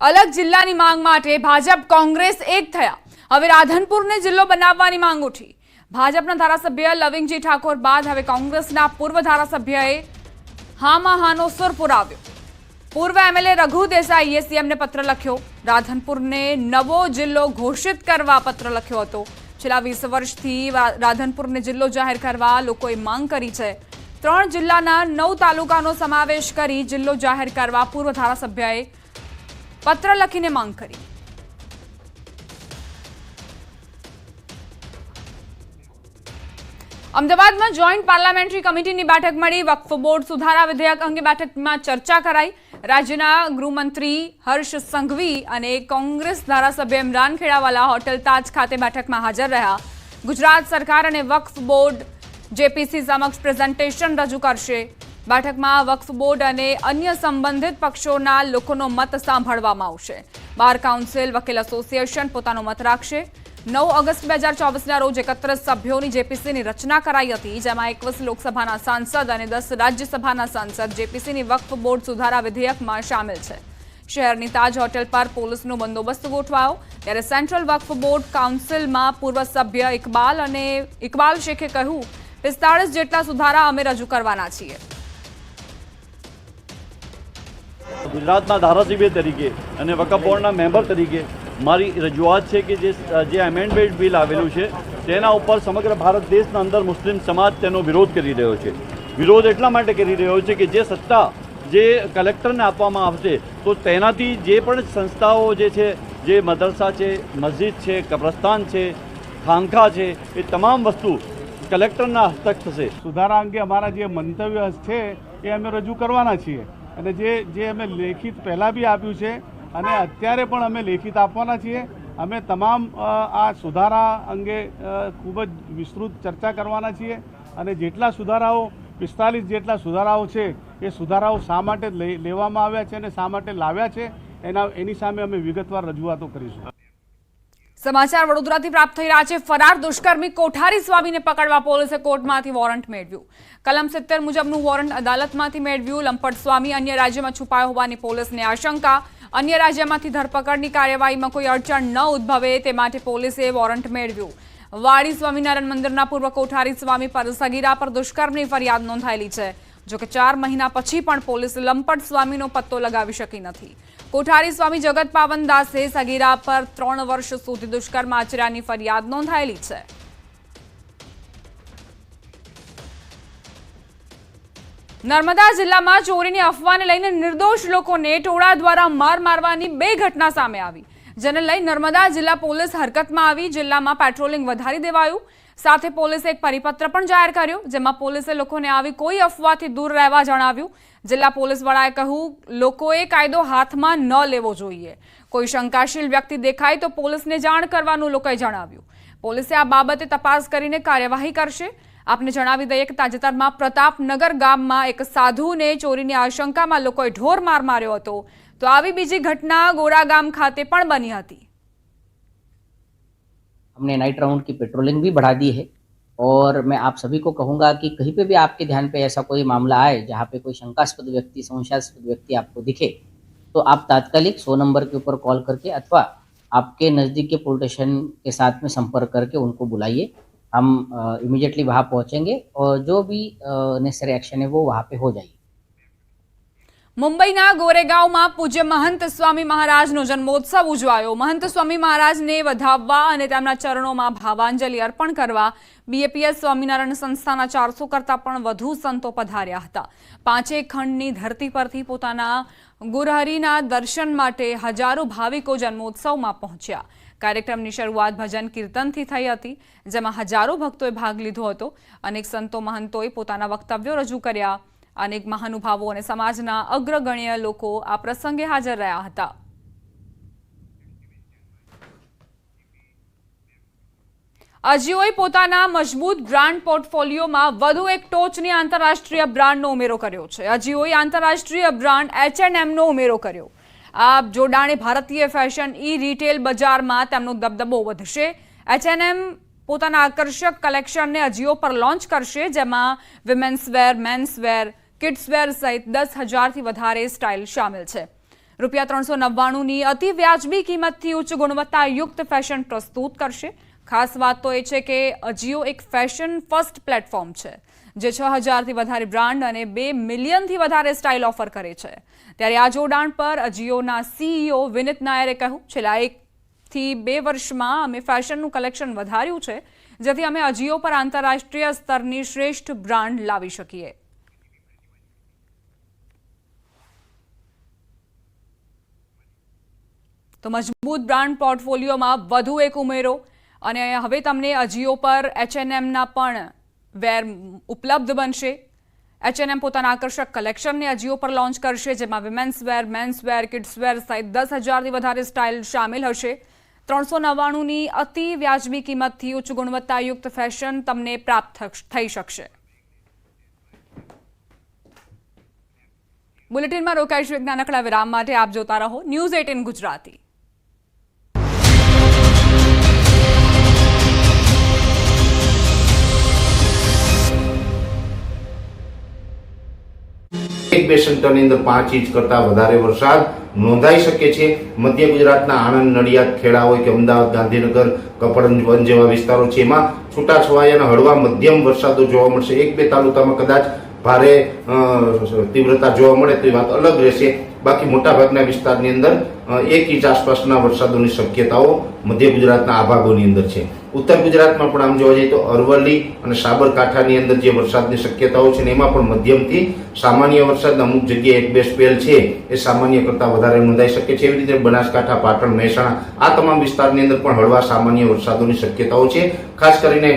અલગ જિલ્લાની માંગ માટે ભાજપ કોંગ્રેસ એક થયા. હવે રાધનપુરને જિલ્લો બનાવવાની માંગ ઉઠી. ભાજપના ધારાસભ્ય લવિંગજી ઠાકોર બાદ હવે કોંગ્રેસના પૂર્વ ધારાસભ્યએ હામાં હાનો સુર પુરાવ્યો. પૂર્વ એમએલએ રઘુ દેસાઈએ સીએમને પત્ર લખ્યો. રાધનપુરને નવો જિલ્લો ઘોષિત કરવા પત્ર લખ્યો હતો. છેલ્લા વીસ વર્ષથી રાધનપુરને જિલ્લો જાહેર કરવા લોકોએ માંગ કરી છે. ત્રણ જિલ્લાના નવ તાલુકાનો સમાવેશ કરી જિલ્લો જાહેર કરવા પૂર્વ ધારાસભ્યએ પત્ર લખીને માંગ કરી. અમદાવાદમાં જોઈન્ટ પાર્લામેન્ટરી કમિટીની બેઠક મળી. વક્ફ બોર્ડ સુધારા વિધેયક અંગે બેઠકમાં ચર્ચા કરાઈ. રાજ્યના ગૃહમંત્રી હર્ષ સંઘવી અને કોંગ્રેસ ધારાસભ્ય ઇમરાન ખેડાવાલા હોટેલ તાજ ખાતે બેઠકમાં હાજર રહ્યા. ગુજરાત સરકાર અને વક્ફ બોર્ડ જેપીસી સમક્ષ પ્રેઝન્ટેશન રજૂ કરશે. બેઠકમાં વક્ફ બોર્ડ અને અન્ય સંબંધિત પક્ષોના લોકોનો મત સાંભળવામાં આવશે. બાર કાઉન્સિલ વકીલ એસોસિએશન પોતાનો મત રાખશે. નવ ઓગસ્ટ બે હજાર ચોવીસના રોજ એકત્રીસ સભ્યોની જેપીસીની રચના કરાઈ હતી, જેમાં એકવીસ લોકસભાના સાંસદ અને દસ રાજ્યસભાના સાંસદ જેપીસીની વક્ફ બોર્ડ સુધારા વિધેયકમાં સામેલ છે. શહેરની તાજ હોટેલ પર પોલીસનો બંદોબસ્ત ગોઠવાયો. ત્યારે સેન્ટ્રલ વક્ફ બોર્ડ કાઉન્સિલમાં પૂર્વ સભ્ય ઇકબાલ અને ઇકબાલ શેખે કહ્યું, પિસ્તાળીસ જેટલા સુધારા અમે રજૂ કરવાના છીએ. ગુજરાતના ધારાસભ્ય તરીકે અને વકફ બોર્ડના મેમ્બર તરીકે મારી રજૂઆત છે કે જે જે એમેન્ડમેન્ટ બિલ આવેલું છે, તેના ઉપર સમગ્ર ભારત દેશના અંદર મુસ્લિમ સમાજ તેનો વિરોધ કરી રહ્યો છે. વિરોધ એટલા માટે કરી રહ્યો છે કે જે સત્તા જે કલેક્ટરને આપવામાં આવશે, તો તેનાથી જે પણ સંસ્થાઓ જે છે, જે મદરસા છે, મસ્જિદ છે, કબ્રસ્તાન છે ખાનખા છે, એ તમામ વસ્તુ કલેક્ટરના હસ્તક થશે. સુધારા અંગે અમારા જે મંતવ્ય છે, એ અમે રજૂ કરવાના છીએ. અને જે જે અમે લેખિત પહેલાં બી આપ્યું છે અને અત્યારે પણ અમે લેખિત આપવાના છીએ. અમે તમામ આ સુધારા અંગે ખૂબ જ વિસ્તૃત ચર્ચા કરવાના છીએ અને જેટલા સુધારાઓ, પિસ્તાલીસ જેટલા સુધારાઓ છે, એ સુધારાઓ શા માટે લેવામાં આવ્યા છે અને શા માટે લાવ્યા છે, એના, એની સામે અમે વિગતવાર રજૂઆતો કરીશું. સમાચાર વડોદરાથી પ્રાપ્ત થઈ રહ્યા છે. ફરાર દુષ્કર્મી કોઠારી સ્વામીને પકડવા પોલીસે કોર્ટમાંથી વોરંટ મેળવ્યું. કલમ સિત્તેર મુજબનું વોરંટ અદાલતમાંથી મેળવ્યું. લંપટ સ્વામી અન્ય રાજ્યમાં છુપાયો હોવાની પોલીસને આશંકા. અન્ય રાજ્યમાંથી ધરપકડની કાર્યવાહીમાં કોઈ અડચણ ન ઉદ્ભવે તે માટે પોલીસે વોરંટ મેળવ્યું. વાડી સ્વામિનારાયણ મંદિરના પૂર્વ કોઠારી સ્વામી પર પર દુષ્કર્મની ફરિયાદ નોંધાયેલી છે. જોકે ચાર મહિના પછી પણ પોલીસ લંપટ સ્વામીનો પત્તો લગાવી શકી નથી. કોઠારી સ્વામી જગત પાવન સગીરા પર ત્રણ વર્ષ સુધી દુષ્કર્મ આચર્યાની ફરિયાદ નોંધાયેલી છે. નર્મદા જિલ્લામાં ચોરીની અફવાને લઈને નિર્દોષ લોકોને ટોળા દ્વારા માર મારવાની બે ઘટના સામે આવી. જેને લઈ નર્મદા જિલ્લા પોલીસ હરકતમાં આવી. જિલ્લામાં પેટ્રોલિંગ વધારી દેવાયું. સાથે પોલીસે એક પરિપત્ર પણ જાહેર કર્યો, જેમાં પોલીસે લોકોને આવી કોઈ અફવાથી દૂર રહેવા જણાવ્યું. જિલ્લા પોલીસ વડાએ કહ્યું, લોકોએ કાયદો હાથમાં ન લેવો જોઈએ. કોઈ શંકાશીલ વ્યક્તિ દેખાય તો પોલીસને જાણ કરવાનું લોકોએ જણાવ્યું. પોલીસે આ બાબતે તપાસ કરીને કાર્યવાહી કરશે. આપને જણાવી દઈએ કે તાજેતરમાં પ્રતાપનગર ગામમાં એક સાધુને ચોરીની આશંકામાં લોકોએ ઢોર માર માર્યો હતો. તો આવી બીજી ઘટના ગોરા ગામ ખાતે પણ બની હતી. हमने नाइट राउंड की पेट्रोलिंग भी बढ़ा दी है। और मैं आप सभी को कहूँगा कि कहीं पे भी आपके ध्यान पे ऐसा कोई मामला आए जहाँ पे कोई शंकास्पद व्यक्ति, संशयास्पद व्यक्ति आपको दिखे तो आप तात्कालिक सौ नंबर के ऊपर कॉल करके अथवा आपके नज़दीक के पुलिस स्टेशन के साथ में संपर्क करके उनको बुलाइए। हम इमीडिएटली वहाँ पहुँचेंगे और जो भी नेसेसरी एक्शन है वो वहाँ पे हो जाएगी। મુંબઈના ગોરેગાંવમાં પૂજ્ય મહંત સ્વામી મહારાજનો જન્મોત્સવ ઉજવાયો. મહંત સ્વામી મહારાજને વધાવવા અને તેમના ચરણોમાં ભાવાંજલિ અર્પણ કરવા બીએપીએસ સ્વામિનારાયણ સંસ્થાના ચારસો કરતાં પણ વધુ સંતો પધાર્યા હતા. પાંચે ખંડની ધરતી પરથી પોતાના ગુરહરીના દર્શન માટે હજારો ભાવિકો જન્મોત્સવમાં પહોંચ્યા. કાર્યક્રમની શરૂઆત ભજન કીર્તનથી થઈ હતી, જેમાં હજારો ભક્તોએ ભાગ લીધો હતો. અનેક સંતો મહંતોએ પોતાના વક્તવ્યો રજૂ કર્યા. અનેક મહાનુભાવો અને સમાજના અગ્રગણ્ય લોકો આ પ્રસંગે હાજર રહ્યા હતા. અજીઓએ પોતાના મજબૂત બ્રાન્ડ પોર્ટફોલિયોમાં વધુ એક ટોચની આંતરરાષ્ટ્રીય બ્રાન્ડનો ઉમેરો કર્યો છે. અજીઓએ આંતરરાષ્ટ્રીય બ્રાન્ડ એચએનએમનો ઉમેરો કર્યો. આ જોડાણે ભારતીય ફેશન ઈ રિટેલ બજારમાં તેમનો દબદબો વધશે. એચએનએમ પોતાના આકર્ષક કલેક્શનને અજીઓ પર લોન્ચ કરશે, જેમાં women's wear, men's wear kids wear સહિત દસ હજારથી વધારે સ્ટાઇલ સામેલ છે. રૂપિયા ત્રણસો નવ્વાણુંની અતિ વ્યાજબી કિંમતથી ઉચ્ચ ગુણવત્તાયુક્ત ફેશન પ્રસ્તુત કરશે. ખાસ વાત તો એ છે કે અજીઓ એક ફેશન ફર્સ્ટ પ્લેટફોર્મ છે, જે છ હજારથી વધારે બ્રાન્ડ અને બે મિલિયનથી વધારે સ્ટાઇલ ઓફર કરે છે. ત્યારે આ જોડાણ પર અજીઓના સીઈઓ વિનિત નાયરે કહ્યું, છેલ્લા એકથી બે વર્ષમાં અમે ફેશનનું કલેક્શન વધાર્યું છે, જેથી અમે અજીઓ પર આંતરરાષ્ટ્રીય સ્તરની શ્રેષ્ઠ બ્રાન્ડ લાવી શકીએ. તો મજબૂત બ્રાન્ડ પોર્ટફોલિયોમાં વધુ એક ઉમેરો. અને હવે તમને અજીઓ પર એચએનએમના પણ વેર ઉપલબ્ધ બનશે. એચએનએમ પોતાના આકર્ષક કલેક્શનને અજીઓ પર લોન્ચ કરશે, જેમાં women's wear men's wear kids wear સહિત દસ હજારથી વધારે સ્ટાઇલ સામેલ હશે. ત્રણસો નવ્વાણુંની અતિ વ્યાજબી કિંમતથી ઉચ્ચ ગુણવત્તાયુક્ત ફેશન તમને પ્રાપ્ત થઈ શકશે. બુલેટિનમાં રોકાઈશું એક નાનકડા વિરામ માટે. આપ જોતા રહો ન્યૂઝ એટીન ગુજરાતી. બે સેન્ટરની અંદર પાંચ ઇંચ કરતા વધારે વરસાદ નોંધાઈ શકે છે. મધ્ય ગુજરાતના આણંદ, નડિયાદ ખેડા હોય કે અમદાવાદ, ગાંધીનગર કપડવંજ જેવા વિસ્તારો છે. એમાં છૂટાછવાયા અને હળવા મધ્યમ વરસાદો જોવા મળશે. એક બે તાલુકામાં કદાચ ભારે તીવ્રતા જોવા મળે તો એ વાત અલગ રહેશે. બાકી મોટાભાગના વિસ્તારની અંદર એક ઇંચ આસપાસના વરસાદોની શક્યતાઓ મધ્ય ગુજરાતના આ ભાગોની અંદર છે. ઉત્તર ગુજરાતમાં પણ આમ જોવા જઈએ તો અરવલ્લી અને સાબરકાંઠાની અંદર જે વરસાદની શક્યતાઓ છે ને એમાં પણ મધ્યમથી સામાન્ય વરસાદ અમુક જગ્યાએ એક બે સ્પેલ છે, એ સામાન્ય કરતાં વધારે નોંધાઈ શકે છે. એવી રીતે બનાસકાંઠા, પાટણ, મહેસાણા, આ તમામ વિસ્તારની અંદર પણ હળવા સામાન્ય વરસાદોની શક્યતાઓ છે. ખાસ કરીને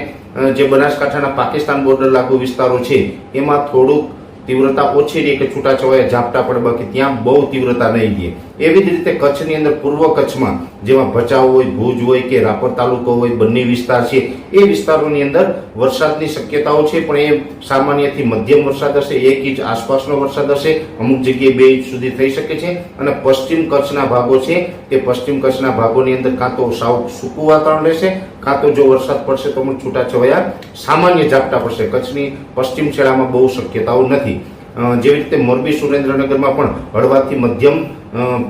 જે બનાસકાંઠાના પાકિસ્તાન બોર્ડર લાગુ વિસ્તારો છે, એમાં થોડુંક તીવ્રતા ઓછી રહી કે છૂટાછવાયા ઝાપટા પડે, બાકી ત્યાં બહુ તીવ્રતા નહીં રહે એવી જ રીતે કચ્છની અંદર પૂર્વ કચ્છમાં જેમાં ભચાઉ હોય, ભુજ હોય કે રાપર તાલુકો હોય, બંને વિસ્તાર છે. એ વિસ્તારોની અંદર વરસાદની શક્યતાઓ છે, પણ એ સામાન્યથી મધ્યમ વરસાદ હશે, એક ઇંચ આસપાસનો વરસાદ હશે. અમુક જગ્યાએ બે ઇંચ સુધી થઈ શકે છે. અને પશ્ચિમ કચ્છના ભાગો છે, તે પશ્ચિમ કચ્છના ભાગોની અંદર કાં તો સાવ સૂકું વાતાવરણ રહેશે કાં તો જો વરસાદ પડશે તો પણ છૂટાછવાયા સામાન્ય ઝાપટા પડશે. કચ્છની પશ્ચિમ છેડામાં બહુ શક્યતાઓ નથી. જેવી રીતે મોરબી સુરેન્દ્રનગરમાં પણ હળવાથી મધ્યમ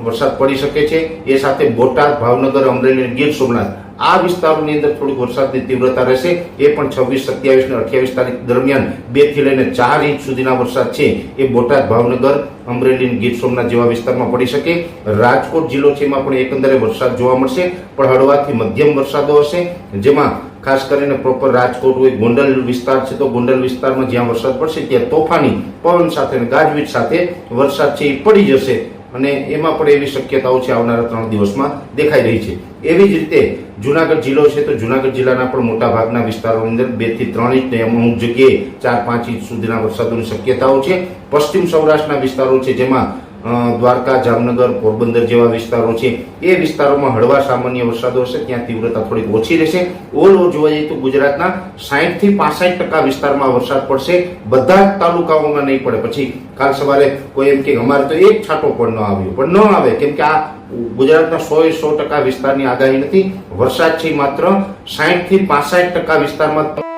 વરસાદ પડી શકે છે, એ સાથે બોટાદ, ભાવનગર, અમરેલી ગીર સોમનાથ આ વિસ્તારોની અંદર થોડીક વરસાદની તીવ્રતા રહેશે. એ પણ છવ્વીસ, સત્યાવીસ ને અઠ્યાવીસ તારીખ દરમિયાન બેથી લઈને ચાર ઇંચ સુધીના વરસાદ છે. એ બોટાદ, ભાવનગર, અમરેલી ગીર સોમનાથ જેવા વિસ્તારમાં પડી શકે. રાજકોટ જિલ્લો છે એમાં પણ એકંદરે વરસાદ જોવા મળશે, પણ હળવાથી મધ્યમ વરસાદો હશે, જેમાં ખાસ કરીને પ્રોપર રાજકોટ હોય, ગોંડલ વિસ્તાર છે તો ગોંડલ વિસ્તારમાં જ્યાં વરસાદ પડશે, ત્યાં તોફાની, પવન સાથે ગાજવીજ સાથે વરસાદ છે એ પડી જશે. અને એમાં પણ એવી શક્યતાઓ છે આવનારા ત્રણ દિવસમાં દેખાઈ રહી છે. એવી જ રીતે જુનાગઢ જિલ્લો છે તો જુનાગઢ જિલ્લાના પણ મોટા ભાગના વિસ્તારોની અંદર બેથી ત્રણ ઇંચ ને અમુક જગ્યાએ ચાર પાંચ ઇંચ સુધીના વરસાદોની શક્યતાઓ છે. પશ્ચિમ સૌરાષ્ટ્રના વિસ્તારો છે જેમાં દ્વારકા, જામનગર, પોરબંદર જેવા વિસ્તારો છે. એ વિસ્તારોમાં હળવા સામાન્ય વરસાદો હશે, ત્યાં તીવ્રતા થોડીક ઓછી રહેશે. ઓલ ઓવર જોવા જઈએ તો ગુજરાતના સાહીઠથી પાસઠ ટકા વિસ્તારમાં વરસાદ પડશે. બધા જ તાલુકાઓમાં નહીં પડે. પછી કાલ સવારે કોઈ એમ કે અમારે તો એક છાંટો પણ ન આવ્યો. પણ ન આવે, કેમ કે આ ગુજરાતના સો સો ટકા વિસ્તારની આગાહી નથી. વરસાદ છે માત્ર સાહીઠથી પાસઠ ટકા વિસ્તારમાં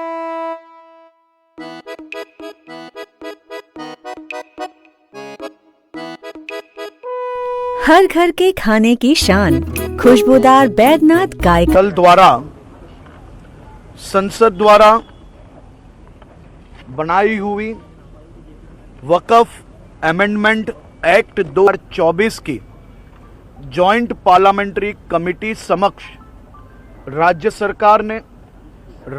हर घर के खाने की शान। खुशबूदार बैद्यनाथ गाय दल द्वारा, संसद द्वारा बनाई हुई वक़फ़ अमेंडमेंट एक्ट 2024 की जॉइंट पार्लियामेंट्री कमेटी समक्ष राज्य सरकार ने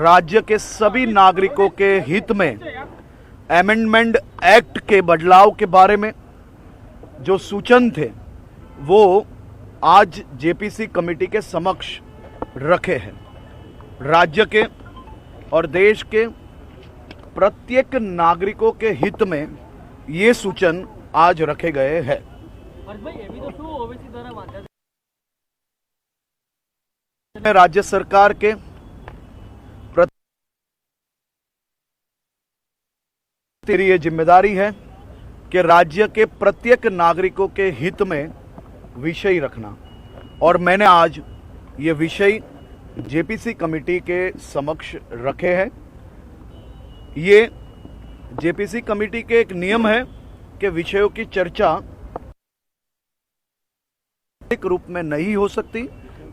राज्य के सभी नागरिकों के हित में अमेंडमेंट एक्ट के बदलाव के बारे में जो सूचन थे वो आज जेपीसी कमेटी के समक्ष रखे हैं। राज्य के और देश के प्रत्येक नागरिकों के हित में ये सूचन आज रखे गए हैं। राज्य सरकार के प्रति तेरी ये ज़िम्मेदारी है कि राज्य के प्रत्येक नागरिकों के हित में विषय रखना। और मैंने आज ये विषय जेपीसी कमेटी के समक्ष रखे हैं। ये जेपीसी कमेटी के एक नियम है कि विषयों की चर्चा एक रूप में नहीं हो सकती,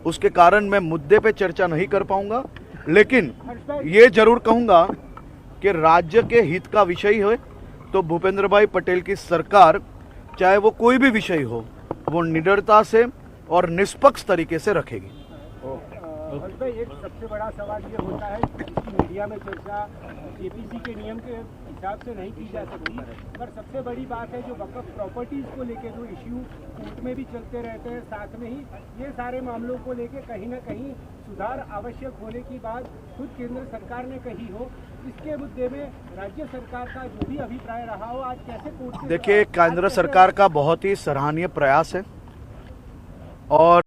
उसके कारण मैं मुद्दे पे चर्चा नहीं कर पाऊँगा। लेकिन ये ज़रूर कहूँगा कि राज्य के हित का विषय हो तो भूपेंद्र भाई पटेल की सरकार, चाहे वो कोई भी विषय हो वो निडरता से और निष्पक्ष तरीके से रखेगी हर्ष भाई एक सबसे बड़ा सवाल ये होता है कि मीडिया में चर्चा जेपीसी के नियम के हिसाब से नहीं की जा सकती पर सबसे बड़ी बात है जो वकफ प्रॉपर्टीज़ को लेके जो इश्यू कोर्ट में भी चलते रहते हैं साथ में ही ये सारे मामलों को लेके कहीं ना कहीं सुधार आवश्यक होने की बात खुद केंद्र सरकार ने कही हो। इसके मुद्दे में राज्य सरकार का जो भी अभिप्राय रहा हो आज कैसे कोर्ट देखिए केंद्र सरकार का बहुत ही सराहनीय प्रयास है और